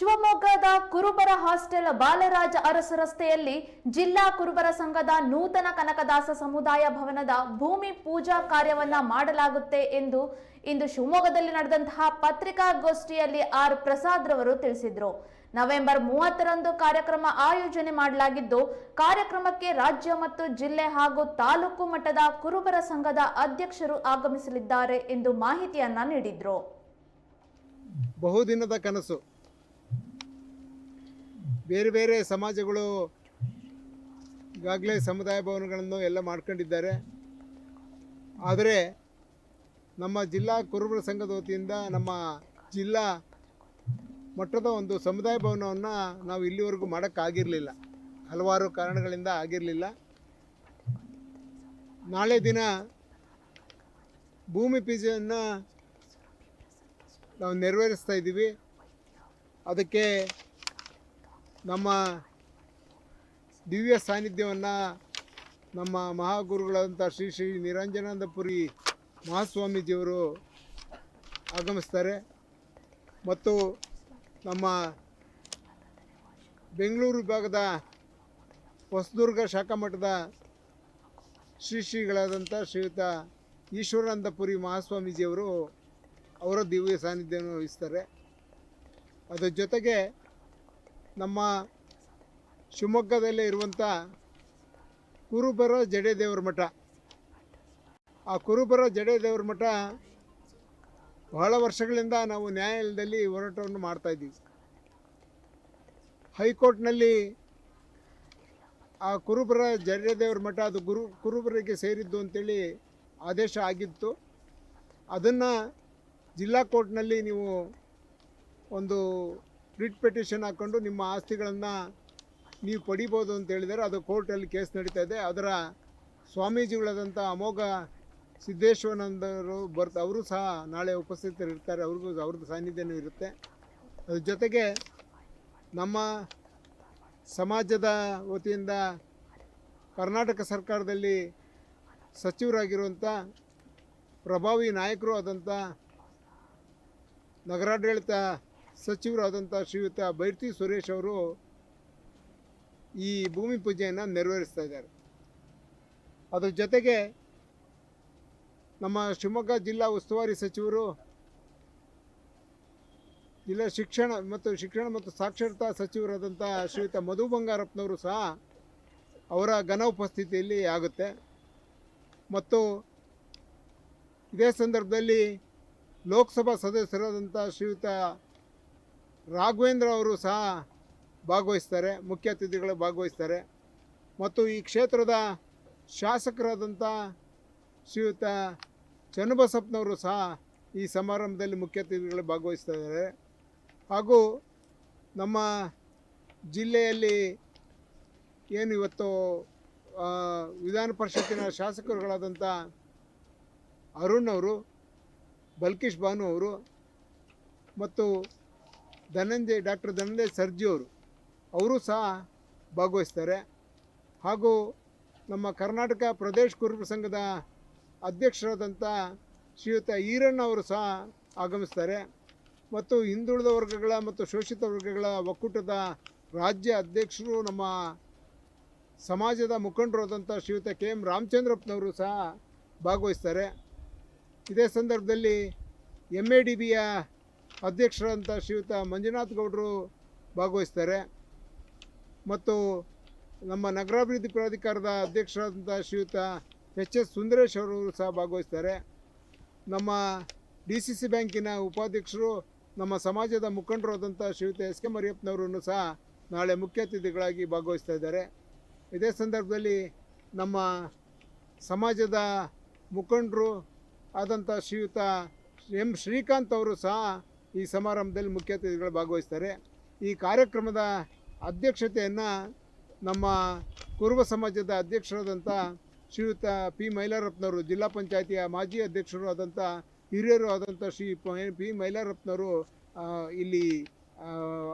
ಶಿವಮೊಗ್ಗದ ಕುರುಬರ ಹಾಸ್ಟೆಲ್ ಬಾಲರಾಜ ಅರಸು ರಸ್ತೆಯಲ್ಲಿ ಜಿಲ್ಲಾ ಕುರುಬರ ಸಂಘದ ನೂತನ ಕನಕದಾಸ ಸಮುದಾಯ ಭವನದ ಭೂಮಿ ಪೂಜಾ ಕಾರ್ಯವನ್ನ ಮಾಡಲಾಗುತ್ತೆ ಎಂದು ಇಂದು ಶಿವಮೊಗ್ಗದಲ್ಲಿ ನಡೆದಂತಹ ಪತ್ರಿಕಾಗೋಷ್ಠಿಯಲ್ಲಿ ಆರ್ ಪ್ರಸಾದ್ ರವರು ತಿಳಿಸಿದ್ರು. ನವೆಂಬರ್ ಮೂವತ್ತರಂದು ಕಾರ್ಯಕ್ರಮ ಆಯೋಜನೆ ಮಾಡಲಾಗಿದ್ದು, ಕಾರ್ಯಕ್ರಮಕ್ಕೆ ರಾಜ್ಯ ಮತ್ತು ಜಿಲ್ಲೆ ಹಾಗೂ ತಾಲೂಕು ಮಟ್ಟದ ಕುರುಬರ ಸಂಘದ ಅಧ್ಯಕ್ಷರು ಆಗಮಿಸಲಿದ್ದಾರೆ ಎಂದು ಮಾಹಿತಿಯನ್ನ ನೀಡಿದ್ರು. ಬಹುದಿನದ ಕನಸು. ಬೇರೆ ಬೇರೆ ಸಮಾಜಗಳು ಈಗಾಗಲೇ ಸಮುದಾಯ ಭವನಗಳನ್ನು ಎಲ್ಲ ಮಾಡ್ಕೊಂಡಿದ್ದಾರೆ. ಆದರೆ ನಮ್ಮ ಜಿಲ್ಲಾ ಕುರುಬರ ಸಂಘದ ವತಿಯಿಂದ ನಮ್ಮ ಜಿಲ್ಲಾ ಮಟ್ಟದ ಒಂದು ಸಮುದಾಯ ಭವನವನ್ನು ನಾವು ಇಲ್ಲಿವರೆಗೂ ಮಾಡೋಕ್ಕಾಗಿರಲಿಲ್ಲ. ಹಲವಾರು ಕಾರಣಗಳಿಂದ ಆಗಿರಲಿಲ್ಲ. ನಾಳೆ ದಿನ ಭೂಮಿ ಪೂಜೆಯನ್ನು ನಾವು ನೆರವೇರಿಸ್ತಾ ಇದ್ದೀವಿ. ಅದಕ್ಕೆ ನಮ್ಮ ದಿವ್ಯ ಸಾನ್ನಿಧ್ಯವನ್ನು ನಮ್ಮ ಮಹಾಗುರುಗಳಾದಂಥ ಶ್ರೀ ಶ್ರೀ ನಿರಂಜನಾನಂದಪುರಿ ಮಹಾಸ್ವಾಮೀಜಿಯವರು ಆಗಮಿಸ್ತಾರೆ. ಮತ್ತು ನಮ್ಮ ಬೆಂಗಳೂರು ವಿಭಾಗದ ಹೊಸದುರ್ಗ ಶಾಖಾ ಮಠದ ಶ್ರೀ ಶ್ರೀಗಳಾದಂಥ ಶ್ರೀಯುತ ಈಶ್ವರಾನಂದಪುರಿ ಮಹಾಸ್ವಾಮೀಜಿಯವರು ಅವರ ದಿವ್ಯ ಸಾನ್ನಿಧ್ಯವನ್ನು ವಹಿಸ್ತಾರೆ. ಅದರ ಜೊತೆಗೆ ನಮ್ಮ ಶಿವಮೊಗ್ಗದಲ್ಲೇ ಇರುವಂಥ ಕುರುಬರ ಜಡೆದೇವರ ಮಠ. ಆ ಕುರುಬರ ಜಡೆದೇವರ ಮಠ ಬಹಳ ವರ್ಷಗಳಿಂದ ನಾವು ನ್ಯಾಯಾಲಯದಲ್ಲಿ ಹೋರಾಟವನ್ನು ಮಾಡ್ತಾಯಿದ್ದೀವಿ ಹೈಕೋರ್ಟ್ನಲ್ಲಿ ಆ ಕುರುಬರ ಜಡೆದೇವರ ಮಠ ಅದು ಗುರು, ಕುರುಬರಿಗೆ ಸೇರಿದ್ದು ಅಂತೇಳಿ ಆದೇಶ ಆಗಿತ್ತು. ಅದನ್ನು ಜಿಲ್ಲಾ ಕೋರ್ಟ್ನಲ್ಲಿ ನೀವು ಒಂದು ರಿಟ್ ಪೆಟಿಷನ್ ಹಾಕ್ಕೊಂಡು ನಿಮ್ಮ ಆಸ್ತಿಗಳನ್ನು ನೀವು ಪಡಿಬೋದು ಅಂತ ಹೇಳಿದರೆ ಅದು ಕೋರ್ಟಲ್ಲಿ ಕೇಸ್ ನಡೀತಾ ಇದೆ. ಅದರ ಸ್ವಾಮೀಜಿಗಳಾದಂಥ ಅಮೋಘ ಸಿದ್ದೇಶ್ವರಾನಂದರು ಬರ್ತ ಅವರು ಸಹ ನಾಳೆ ಉಪಸ್ಥಿತರಿರ್ತಾರೆ. ಅವ್ರಿಗೂ ಅವ್ರದ್ದು ಸಾನ್ನಿಧ್ಯನೂ ಇರುತ್ತೆ. ಅದ್ರ ಜೊತೆಗೆ ನಮ್ಮ ಸಮಾಜದ ವತಿಯಿಂದ ಕರ್ನಾಟಕ ಸರ್ಕಾರದಲ್ಲಿ ಸಚಿವರಾಗಿರುವಂಥ ಪ್ರಭಾವಿ ನಾಯಕರು ಆದಂಥ ನಗರಾಡಳಿತ ಸಚಿವರಾದಂಥ ಶ್ರೀಯುತ ಬೈರ್ತಿ ಸುರೇಶ್ ಅವರು ಈ ಭೂಮಿ ಪೂಜೆಯನ್ನು ನೆರವೇರಿಸ್ತಾ ಇದ್ದಾರೆ. ಅದರ ಜೊತೆಗೆ ನಮ್ಮ ಶಿವಮೊಗ್ಗ ಜಿಲ್ಲಾ ಉಸ್ತುವಾರಿ ಸಚಿವರು ಜಿಲ್ಲಾ ಶಿಕ್ಷಣ ಮತ್ತು ಶಿಕ್ಷಣ ಮತ್ತು ಸಾಕ್ಷರತಾ ಸಚಿವರಾದಂಥ ಶ್ರೀಯುತ ಮಧು ಬಂಗಾರಪ್ಪನವರು ಸಹ ಅವರ ಘನ ಉಪಸ್ಥಿತಿಯಲ್ಲಿ ಆಗುತ್ತೆ. ಮತ್ತು ಇದೇ ಸಂದರ್ಭದಲ್ಲಿ ಲೋಕಸಭಾ ಸದಸ್ಯರಾದಂಥ ಶ್ರೀಯುತ ರಾಘವೇಂದ್ರ ಅವರು ಸಹ ಭಾಗವಹಿಸ್ತಾರೆ, ಮುಖ್ಯ ಅತಿಥಿಗಳು ಭಾಗವಹಿಸ್ತಾರೆ. ಮತ್ತು ಈ ಕ್ಷೇತ್ರದ ಶಾಸಕರಾದಂಥ ಶ್ರೀಯುತ ಚನ್ನಬಸಪ್ಪನವರು ಸಹ ಈ ಸಮಾರಂಭದಲ್ಲಿ ಮುಖ್ಯ ಅತಿಥಿಗಳು ಭಾಗವಹಿಸ್ತಾ ಇದ್ದಾರೆ ಹಾಗೂ ನಮ್ಮ ಜಿಲ್ಲೆಯಲ್ಲಿ ಏನು ಇವತ್ತು ವಿಧಾನ ಪರಿಷತ್ತಿನ ಶಾಸಕರುಗಳಾದಂಥ ಅರುಣ್ ಅವರು, ಬಲ್ಕೀಶ್ ಭಾನು ಅವರು ಮತ್ತು ಧನಂಜಯ್, ಡಾಕ್ಟರ್ ಧನಂಜಯ್ ಸರ್ಜಿ ಅವರು ಅವರು ಸಹ ಭಾಗವಹಿಸ್ತಾರೆ. ಹಾಗೂ ನಮ್ಮ ಕರ್ನಾಟಕ ಪ್ರದೇಶ ಕುರುಬ ಸಂಘದ ಅಧ್ಯಕ್ಷರಾದಂಥ ಶ್ರೀಯುತ ಈರಣ್ಣ ಅವರು ಸಹ ಆಗಮಿಸ್ತಾರೆ. ಮತ್ತು ಹಿಂದುಳಿದ ವರ್ಗಗಳ ಮತ್ತು ಶೋಷಿತ ವರ್ಗಗಳ ಒಕ್ಕೂಟದ ರಾಜ್ಯ ಅಧ್ಯಕ್ಷರು, ನಮ್ಮ ಸಮಾಜದ ಮುಖಂಡರಾದಂಥ ಶ್ರೀಯುತ ಕೆ ಎಂ ರಾಮಚಂದ್ರಪ್ಪನವರು ಸಹ ಭಾಗವಹಿಸ್ತಾರೆ. ಇದೇ ಸಂದರ್ಭದಲ್ಲಿ ಎಂ ಎ ಡಿ ಬಿಯ ಅಧ್ಯಕ್ಷರಾದಂಥ ಶ್ರೀಯುತ ಮಂಜುನಾಥ್ ಗೌಡರು ಭಾಗವಹಿಸ್ತಾರೆ. ಮತ್ತು ನಮ್ಮ ನಗರಾಭಿವೃದ್ಧಿ ಪ್ರಾಧಿಕಾರದ ಅಧ್ಯಕ್ಷರಾದಂಥ ಶ್ರೀಯುತ ಎಚ್ ಎಸ್ ಸುಂದರೇಶ್ ಅವರು ಸಹ ಭಾಗವಹಿಸ್ತಾರೆ. ನಮ್ಮ ಡಿ ಸಿ ಸಿ ಬ್ಯಾಂಕಿನ ಉಪಾಧ್ಯಕ್ಷರು, ನಮ್ಮ ಸಮಾಜದ ಮುಖಂಡರಾದಂಥ ಶ್ರೀಯುತ ಎಸ್ ಕೆ ಮರಿಯಪ್ಪನವರನ್ನು ಸಹ ನಾಳೆ ಮುಖ್ಯ ಅತಿಥಿಗಳಾಗಿ ಭಾಗವಹಿಸ್ತಾ ಇದ್ದಾರೆ. ಇದೇ ಸಂದರ್ಭದಲ್ಲಿ ನಮ್ಮ ಸಮಾಜದ ಮುಖಂಡರು ಆದಂಥ ಶ್ರೀಯುತ ಎಂ ಶ್ರೀಕಾಂತ್ ಅವರು ಸಹ ಈ ಸಮಾರಂಭದಲ್ಲಿ ಮುಖ್ಯ ಅತಿಥಿಗಳು ಭಾಗವಹಿಸ್ತಾರೆ. ಈ ಕಾರ್ಯಕ್ರಮದ ಅಧ್ಯಕ್ಷತೆಯನ್ನು ನಮ್ಮ ಕುರುಬ ಸಮಾಜದ ಅಧ್ಯಕ್ಷರಾದಂಥ ಶ್ರೀಯುತ ಪಿ ಮೈಲಾರಪ್ಪನವರು ಜಿಲ್ಲಾ ಪಂಚಾಯತಿಯ ಮಾಜಿ ಅಧ್ಯಕ್ಷರು ಆದಂಥ ಹಿರಿಯರು ಆದಂಥ ಶ್ರೀ ಪಿ ಮೈಲಾರಪ್ಪನವರು ಇಲ್ಲಿ